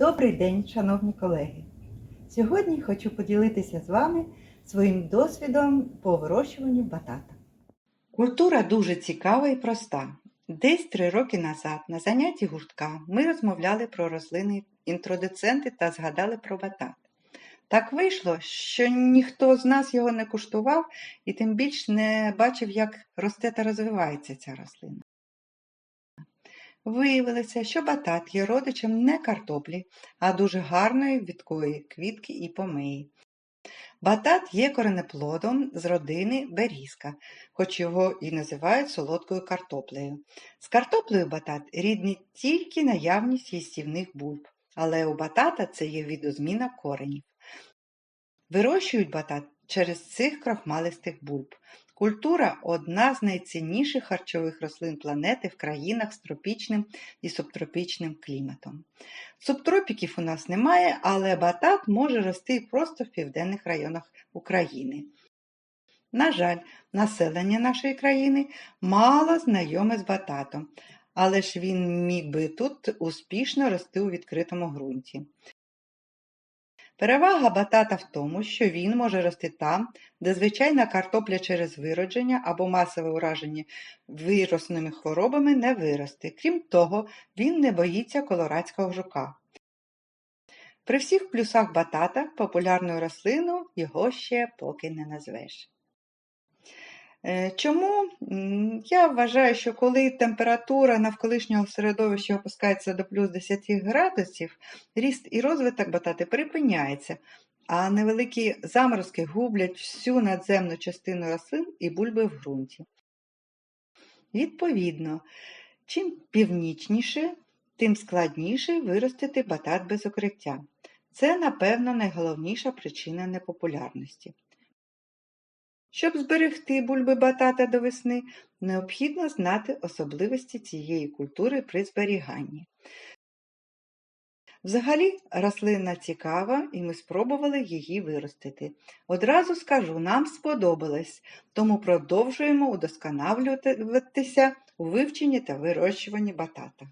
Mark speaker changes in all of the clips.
Speaker 1: Добрий день, шановні колеги! Сьогодні хочу поділитися з вами своїм досвідом по вирощуванню батата. Культура дуже цікава і проста. Десь три роки назад на занятті гуртка ми розмовляли про рослини інтродуценти та згадали про батат. Так вийшло, що ніхто з нас його не куштував і тим більш не бачив, як росте та розвивається ця рослина. Виявилося, що батат є родичем не картоплі, а дуже гарної відкої квітки і помиї. Батат є коренеплодом з родини берізка, хоч його і називають солодкою картоплею. З картоплею батат рідний тільки наявність їстівних бульб, але у батата це є відозміна коренів. Вирощують батат через цих крохмалистих бульб. Культура одна з найцінніших харчових рослин планети в країнах з тропічним і субтропічним кліматом. Субтропіків у нас немає, але батат може рости просто в південних районах України. На жаль, населення нашої країни мало знайоме з бататом, але ж він міг би тут успішно рости у відкритому ґрунті. Перевага батата в тому, що він може рости там, де звичайна картопля через виродження або масове ураження вірусними хворобами не виросте. Крім того, він не боїться колорадського жука. При всіх плюсах батата популярною рослину його ще поки не назвеш. Е, Чому? Я вважаю, що коли температура навколишнього середовища опускається до плюс 10 градусів, ріст і розвиток батати припиняється, а невеликі заморозки гублять всю надземну частину рослин і бульби в ґрунті. Відповідно, чим північніше, тим складніше виростити батат без укриття. Це, напевно, найголовніша причина непопулярності. Щоб зберегти бульби батата до весни, необхідно знати особливості цієї культури при зберіганні. Взагалі, рослина цікава, і ми спробували її виростити. Одразу скажу, нам сподобалось, тому продовжуємо удосконалюватися у вивченні та вирощуванні батата.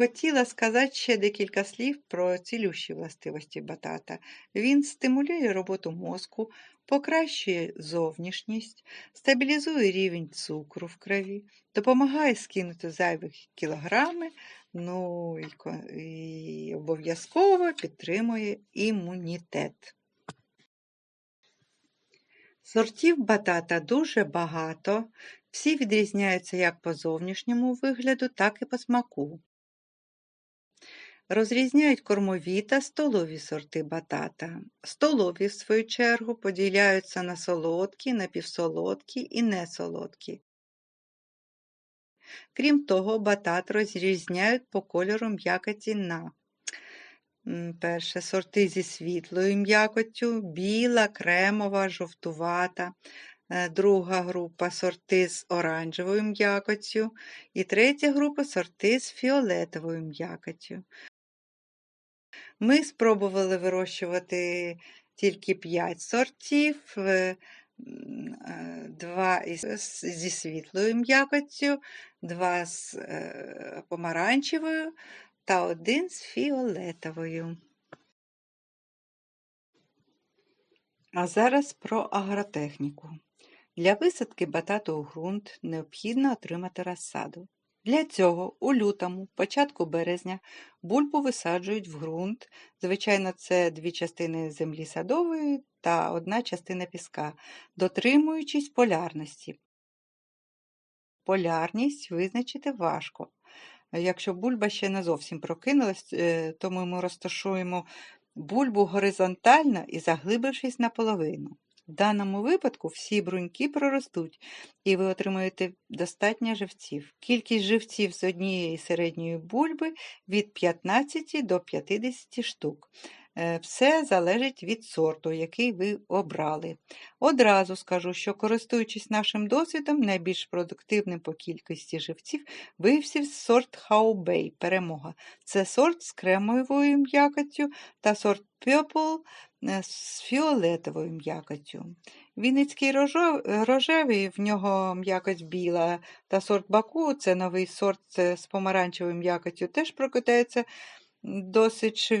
Speaker 1: Хотіла сказати ще декілька слів про цілющі властивості батата. Він стимулює роботу мозку, покращує зовнішність, стабілізує рівень цукру в крові, допомагає скинути зайвих кілограми, ну і, обов'язково підтримує імунітет. Сортів батата дуже багато, всі відрізняються як по зовнішньому вигляду, так і по смаку. Розрізняють кормові та столові сорти батата. Столові, в свою чергу, поділяються на солодкі, напівсолодкі і несолодкі. Крім того, батат розрізняють по кольору м'якоті на перше сорти зі світлою м'якоттю, біла, кремова, жовтувата. Е, Друга група сорти з оранжевою м'якоттю і третя група сорти з фіолетовою м'якоттю. Ми спробували вирощувати тільки 5 сортів, е, е, два зі світлою м'якоттю, два з е, помаранчевою та один з фіолетовою. А зараз про агротехніку. Для висадки батату у ґрунт необхідно отримати розсаду. Для цього у лютому, початку березня, бульбу висаджують в ґрунт. Звичайно, це дві частини землі садової та одна частина піска, дотримуючись полярності. Полярність визначити важко. Якщо бульба ще не зовсім прокинулась, е, то ми розташуємо бульбу горизонтально і заглибившись наполовину. В даному випадку всі бруньки проростуть, і ви отримаєте достатньо живців. Кількість живців з однієї середньої бульби від 15 до 50 штук. Е, все залежить від сорту, який ви обрали. Одразу скажу, що, користуючись нашим досвідом, найбільш продуктивним по кількості живців виявився сорт Хаубей перемога. Це сорт з кремовою м'якоттю та сорт Purple е, з фіолетовою м'якоттю. Вінницький рожевий, в нього м'якоть біла, та сорт Баку це новий сорт з помаранчевою м'якоттю, теж прокидається досить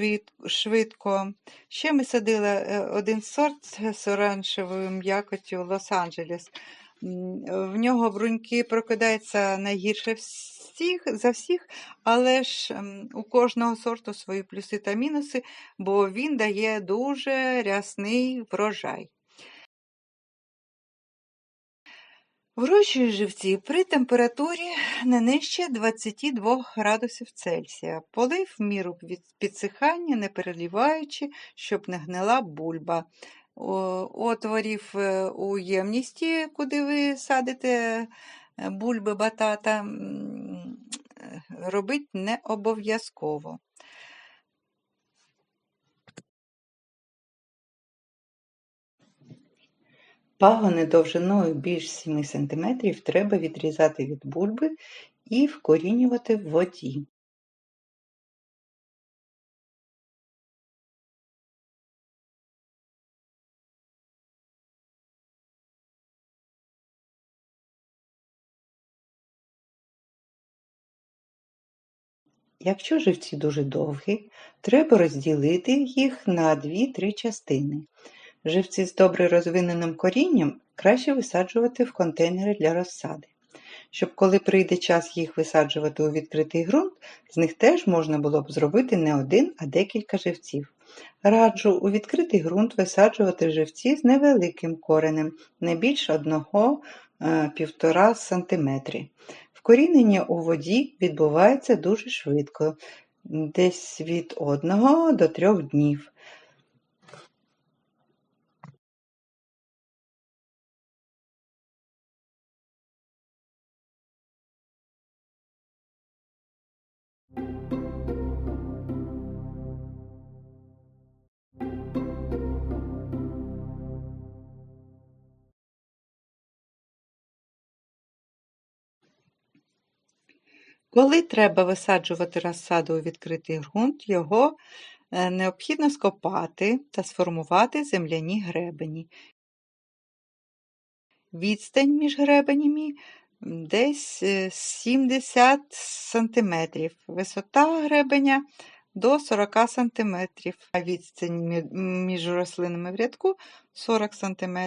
Speaker 1: швидко. Ще ми садили е, один сорт з оранжевою м'якоттю Лос-Анджелес. В нього бруньки прокидаються найгірше всіх, за всіх, але ж у кожного сорту свої плюси та мінуси, бо він дає дуже рясний врожай. Вирощую живці при температурі не нижче 22 градусів Цельсія. Полив в міру підсихання, не переліваючи, щоб не гнила бульба. Отворів е, у ємності, куди ви садите е, бульби батата, робити не обов'язково. Пагони довжиною більш 7 см треба відрізати від бульби і вкорінювати в воді. Якщо живці дуже довгі, треба розділити їх на 2-3 частини. Живці з добре розвиненим корінням краще висаджувати в контейнери для розсади. Щоб коли прийде час їх висаджувати у відкритий ґрунт, з них теж можна було б зробити не один, а декілька живців. Раджу у відкритий ґрунт висаджувати живці з невеликим коренем, не більш 1-1,5 см. Вкорінення у воді відбувається дуже швидко, десь від 1 до 3 днів. Коли треба висаджувати розсаду у відкритий ґрунт, його е, необхідно скопати та сформувати земляні гребені. Відстань між гребенями десь 70 е, см, висота гребеня до 40 см, а відстань між рослинами в рядку 40 см.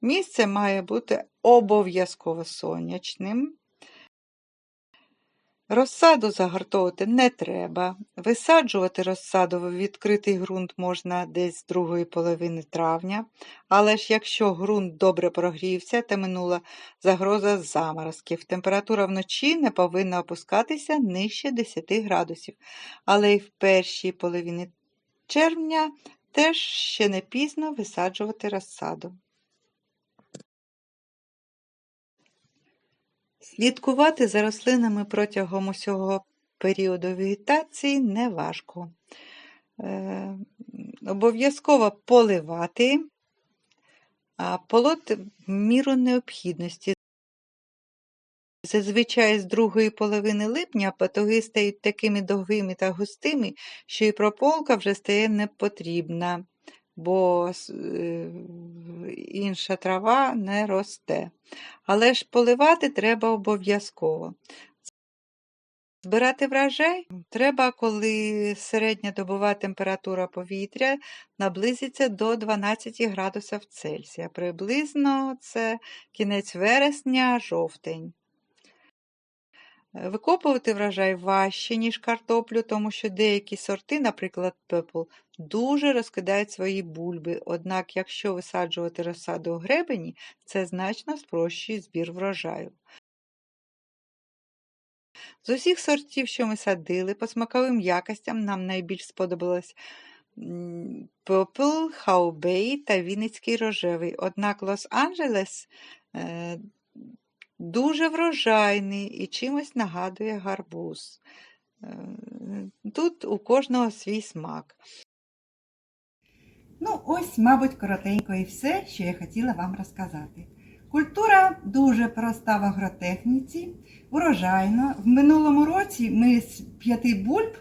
Speaker 1: Місце має бути обов'язково сонячним. Розсаду загартовувати не треба. Висаджувати розсаду в відкритий ґрунт можна десь з другої половини травня, але ж якщо ґрунт добре прогрівся та минула загроза заморозків, температура вночі не повинна опускатися нижче 10 градусів, але й в першій половині червня теж ще не пізно висаджувати розсаду. Слідкувати за рослинами протягом усього періоду вегетації неважко. Е, Обов'язково поливати, а полот міру необхідності. Зазвичай з другої половини липня патоги стають такими довгими та густими, що і прополка вже стає непотрібна бо е, інша трава не росте. Але ж поливати треба обов'язково. Збирати врожай треба, коли середня добова температура повітря наблизиться до 12 градусів Цельсія. Приблизно це кінець вересня, жовтень. Викопувати врожай важче, ніж картоплю, тому що деякі сорти, наприклад, пепл, дуже розкидають свої бульби. Однак, якщо висаджувати розсаду у гребені, це значно спрощує збір врожаю. З усіх сортів, що ми садили, по смаковим якостям нам найбільш сподобалось Попл, Хаубей та Вінницький рожевий. Однак Лос-Анджелес е, Дуже врожайний і чимось нагадує гарбуз. Е, тут у кожного свій смак. Ну, ось, мабуть, коротенько і все, що я хотіла вам розказати. Культура дуже проста в агротехніці, урожайна. В минулому році ми з п'яти бульб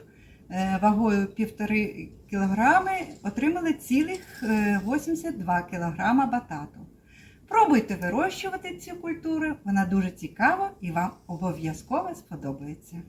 Speaker 1: е, вагою 1,5 кг отримали цілих е, 82 кг батату. Пробуйте вирощувати цю культуру, вона дуже цікава і вам обов'язково сподобається.